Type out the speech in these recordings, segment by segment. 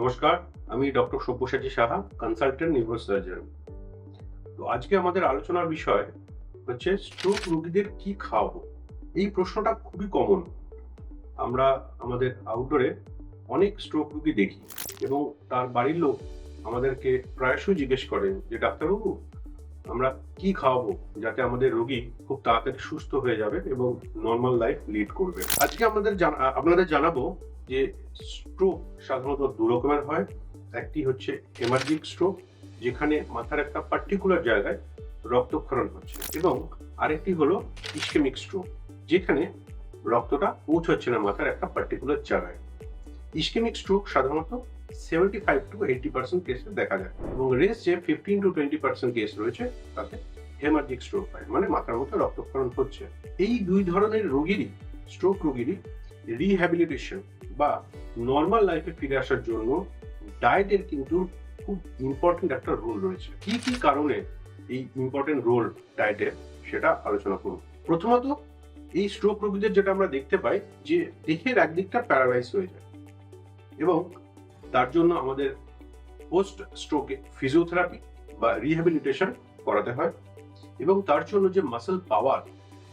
নমস্কার, আমি doctor Sabyasachi Saha consultant neurosurgeon তো আজকে আমাদের আলোচনার বিষয় হচ্ছে স্ট্রোক রোগীদের কি খাওয়াবো? এই প্রশ্নটা খুবই কমন আমরা আমাদের আউটডোরে অনেক স্ট্রোক রোগী দেখি এবং তার বাড়ির লোক আমাদেরকে প্রায়শই জিজ্ঞেস করেন যে, ডাক্তারবাবু, আমরা কি খাওয়াবো যাতে আমাদের রোগী খুব তাড়াতাড়ি সুস্থ হয়ে যাবে এবং নর্মাল লাইফ লিড করবে? আজকে আমাদের আপনাদের জানাব যে স্ট্রোক সাধারণত দু রকমের হয়। একটি হচ্ছে হেমার্জিক স্ট্রোক যেখানে মাথার একটা পার্টিকুলার জায়গায় রক্তক্ষরণ হচ্ছে, এবং আরেকটি হলো ইস্কেমিক স্ট্রোক যেখানে রক্তটা পৌঁছচ্ছে না মাথার একটা পার্টিকুলার জায়গায়। ইস্কেমিক স্ট্রোক সাধারণত seventy five to eighty percent কেসে দেখা যায়, এবং রেস যে fifteen to twenty percent case রয়েছে, তাতে হেমার্জিক স্ট্রোক হয় মানে মাথার মধ্যে রক্তক্ষরণ হচ্ছে। এই দুই ধরনের রোগীরই স্ট্রোক রোগীরই রিহ্যাবিলিটেশন বা নর্মাল লাইফে ফিরে আসার জন্য ডায়েটের কিন্তু খুব ইম্পর্টেন্ট একটা রোল রয়েছে। কি কি কারণে এই ইম্পর্টেন্ট রোল ডায়েটের সেটা আলোচনা করব? প্রথমত, এই স্ট্রোক রোগীদের যেটা আমরা দেখতে পাই যে দেহের একদিকটা প্যারালাইজ হয়ে যায় এবং তার জন্য আমাদের পোস্ট স্ট্রোকে ফিজিওথেরাপি বা রিহ্যাবিলিটেশন করাতে হয় এবং তার জন্য যে মাসেল পাওয়ার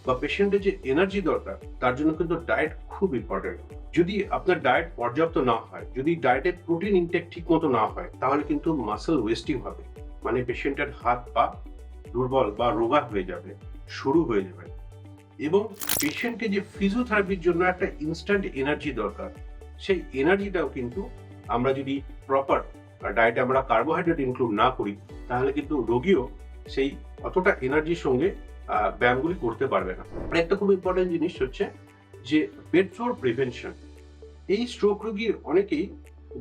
বা পেশেন্টের যে এনার্জি দরকার, তার জন্য কিন্তু ডায়েট খুব ইম্পর্টেন্ট যদি আপনার ডায়েট পর্যাপ্ত না হয়, যদি ডায়েটে প্রোটিন ইনটেক ঠিক মতো না হয়, তাহলে কিন্তু মাসেল ওয়েস্টিং হবে। মানে পেশেন্টের হাত পা দুর্বল বা রোগা হয়ে যাবে শুরু হয়ে যাবে। এবং পেশেন্টকে যে ফিজিওথেরাপির জন্য একটা ইনস্ট্যান্ট এনার্জি দরকার, সেই এনার্জিটাও কিন্তু আমরা যদি প্রপার ডায়েটে আমরা কার্বোহাইড্রেট ইনক্লুড না করি, তাহলে কিন্তু রোগীও সেই অতটা এনার্জির সঙ্গে ব্যায়ামগুলি করতে পারবে না। আর একটা খুব ইম্পর্টেন্ট জিনিস হচ্ছে যে বেড ফ্লোর প্রিভেনশন এই স্ট্রোক রোগীর অনেকেই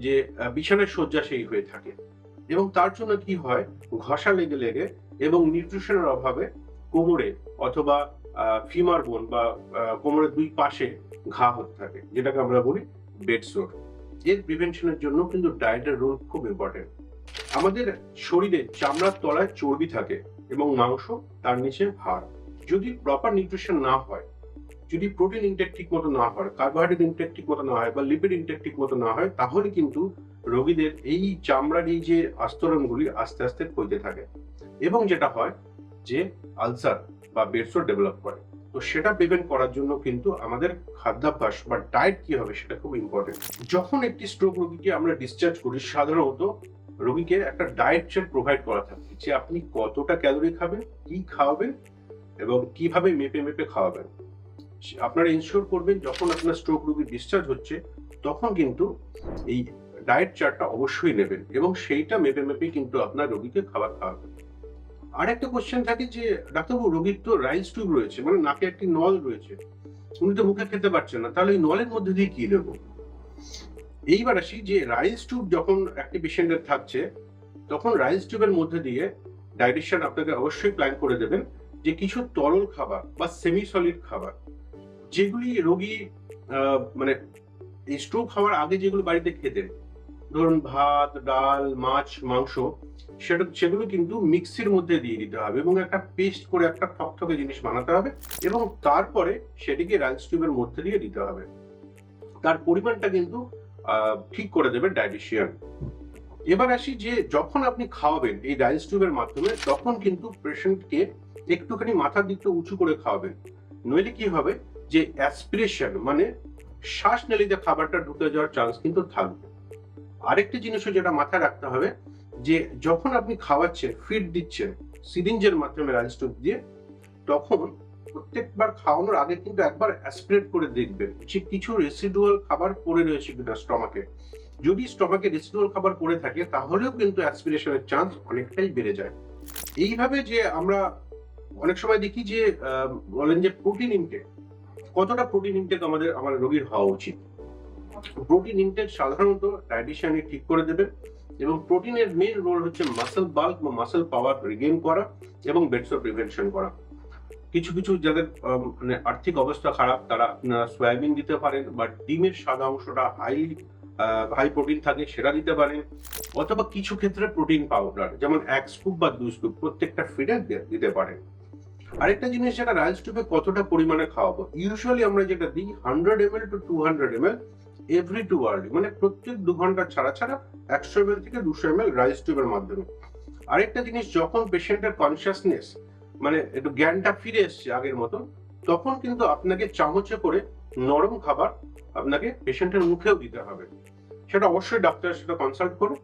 যে বিছানায় শয্যাশায়ী হয়ে থাকে এবং তার জন্য কি হয়? ঘষা লেগে লেগে এবং নিউট্রিশনের অভাবে কোমরে অথবা ফিমার বোন বা কোমরের দুই পাশে ঘা হতে থাকে, যেটাকে আমরা বলি বেড সোর এর প্রিভেনশনের জন্য কিন্তু ডায়েটের রোল খুব ইম্পর্টেন্ট আমাদের শরীরে চামড়ার তলায় চর্বি থাকে এবং মাংস তার নিচে হাড় যদি প্রপার নিউট্রিশন না হয়, যদি প্রোটিন ইনটেক ঠিক মতো না হয় কার্বোহাইড্রেট ইনটেক ঠিক মতো না হয় বা লিপিড ইনটেক ঠিক মতো না হয়, তাহলে কিন্তু রোগীদের এই চামড়ার এই যে আস্তরণগুলি আস্তে আস্তে ক্ষইতে থাকে। এবং যেটা হয় যে আলসার বা বেডসোর ডেভেলপ করে। তো সেটা প্রিভেন্ট করার জন্য কিন্তু আমাদের খাদ্যাভ্যাস বা ডায়েট কি হবে সেটা খুব ইম্পর্টেন্ট যখন একটি স্ট্রোক রোগীকে আমরা ডিসচার্জ করি, সাধারণত রোগীকে একটা ডায়েট চার্ট প্রোভাইড করা থাকে যে আপনি কতটা ক্যালোরি খাবেন, কি খাওয়াবেন এবং কীভাবে মেপে মেপে খাওয়াবেন। আপনারা ইনশিওর করবেন যখন আপনার স্ট্রোক রোগী ডিসচার্জ হচ্ছে, তখন কিন্তু এই ডায়েট চার্টটা অবশ্যই নেবেন এবং সেইটা মেপে মেপে কিন্তু আপনার রোগীকে খাবার খাওয়াবেন। আর একটা কোশ্চেন থাকে যে, ডাক্তারবাবু, রোগীর তো রাইস টিউব রয়েছে মানে নাকে একটি নল রয়েছে, উনি তো মুখে খেতে পারছেন না, তাহলে এই নলের মধ্যে দিয়ে কি দেবো? এইবার আসি যে রাইস টিউব যখন একটি পেশেন্টের থাকছে, তখন রাইস টিউবের মধ্যে দিয়ে ডাইজেশন আপনাকে অবশ্যই প্ল্যান করে দেবেন যে কিছু তরল খাবার বা সেমি সলিড খাবার, যেগুলি রোগী মানে স্ট্রোক হওয়ার আগে যেগুলো বাড়িতে খেতেন, ধরুন ভাত, ডাল, মাছ, মাংস, সেটা, সেগুলো কিন্তু মিক্সির মধ্যে দিয়ে দিতে হবে এবং একটা পেস্ট করে একটা থকথকে জিনিস বানাতে হবে এবং তারপরে সেটিকে রাইস টিউবের মধ্যে দিয়ে দিতে হবে। তার পরিমাণটা কিন্তু ঠিক করে দেবে ডায়েটিশিয়ান এবার আসি যে যখন আপনি খাওয়াবেন এই রাইস মাধ্যমে, তখন কিন্তু পেশেন্টকে একটুখানি মাথার দিকটা উঁচু করে খাওয়াবেন। নইলে কি হবে যে অ্যাসপিরেশন মানে শ্বাস নালীতে খাবারটা ঢুকে যাওয়ার চান্স কিন্তু থাকবে। আরেকটি জিনিসও যেটা মাথায় রাখতে হবে যে যখন আপনি খাওয়াচ্ছেন ফিড দিচ্ছেন, সিরিঞ্জের মাধ্যমে রাইস দিয়ে, তখন প্রত্যেকবার খাওয়ানোর আগে কিন্তু একবার অ্যাসপিরেট করে দেখবেন যে কিছু রেসিডুয়াল খাবার পড়ে রয়েছে কিনা স্টমাকে যদি স্টমাকে রেসিডুয়াল খাবার পড়ে থাকে, তাহলেও কিন্তু অ্যাসপিরেশনের চান্স অনেকটাই বেড়ে যায়। এইভাবে যে আমরা অনেক সময় দেখি যে বলেন যে প্রোটিন ইনটেক কতটা প্রোটিন ইনটেক আমাদের, আমার রোগীর হওয়া উচিত? প্রোটিন ইনটেক সাধারণত ডায়েটিশিয়ানই ঠিক করে দেবে এবং প্রোটিনের মেন রোল হচ্ছে মাসেল বাল্ক বা মাসেল পাওয়ার রিগেন করা এবং বেডসোর প্রিভেনশন করা। কিছু কিছু যাদের মানে আর্থিক অবস্থা খারাপ, তারা আপনারা সয়াবিন দিতে পারেন বা ডিমের সাদা অংশটা হাই হাই প্রোটিন থাকে, সেটা দিতে পারেন। অথবা কিছু ক্ষেত্রে প্রোটিন পাউডার যেমন এক স্কুপ বা দুই স্কুপ প্রত্যেকটা ফিডে দিতে পারেন। আরেকটা জিনিস যেটা রাইস টিউবে কতটা পরিমাণে খাওয়াবো? ইউজুয়ালি আমরা যেটা দিই hundred M L to two hundred M every two hourly মানে প্রত্যেক দু ঘণ্টা ছাড়া ছাড়া একশো এম এল থেকে দুশো এম এল রাইস টিউবের মাধ্যমে। আরেকটা জিনিস, যখন পেশেন্টের কনসিয়াসনেস মানে একটু জ্ঞানটা ফিরে এসছে আগের মতন, তখন কিন্তু আপনাকে চামচে করে নরম খাবার আপনাকে পেশেন্টের মুখেও দিতে হবে। সেটা অবশ্যই ডাক্তারের সাথে কনসাল্ট করুন।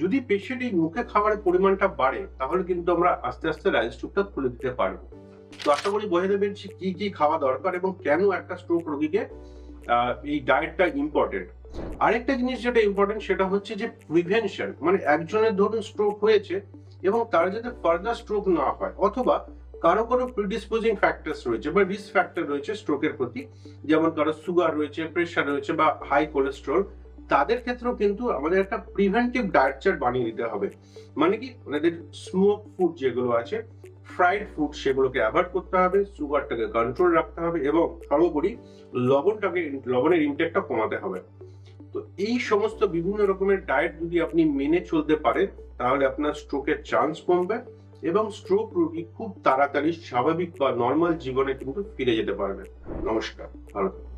যদি পেশেন্ট এই মুখে খাবারের পরিমাণটা বাড়ে, তাহলে কিন্তু আমরা আস্তে আস্তে রাইস টিউবটা খুলে দিতে পারব। তো আশা করি বোঝাতে পেরেছি কি কি খাওয়া দরকার এবং কেন একটা স্ট্রোক রোগীকে এই ডায়েটটা ইম্পর্টেন্ট আরেকটা জিনিস যেটা ইম্পর্টেন্ট সেটা হচ্ছে যে প্রিভেনশন মানে একজনের ধরুন স্ট্রোক হয়েছে এবং তার যাতে ফার্দার স্ট্রোক না হয়, অথবা কারও কোনো প্রিডিসপোজিং ফ্যাক্টরস রয়েছে বা রিস্ক ফ্যাক্টর রয়েছে স্ট্রোকের প্রতি, যেমন কারও সুগার রয়েছে প্রেশার রয়েছে বা হাই কোলেস্ট্রল তাদের ক্ষেত্রেও কিন্তু আমাদের একটা প্রিভেন্টিভ ডায়েট চার্ট বানিয়ে দিতে হবে। মানে কি? ওনাদের স্মোক ফুড যেগুলো আছে ফ্রাইড ফুড সেগুলোকে অ্যাভয়েড করতে হবে সুগারটাকে কন্ট্রোল রাখতে হবে এবং সর্বোপরি লবণটাকে, লবণের ইনটেকটা কমাতে হবে। তো এই সমস্ত বিভিন্ন রকমের ডায়েট যদি আপনি মেনে চলতে পারেন, তাহলে আপনার স্ট্রোকের চান্স কমবে এবং স্ট্রোক রোগী খুব তাড়াতাড়ি স্বাভাবিক বা নর্মাল জীবনে কিন্তু ফিরে যেতে পারবে নমস্কার, ভালো থাকবেন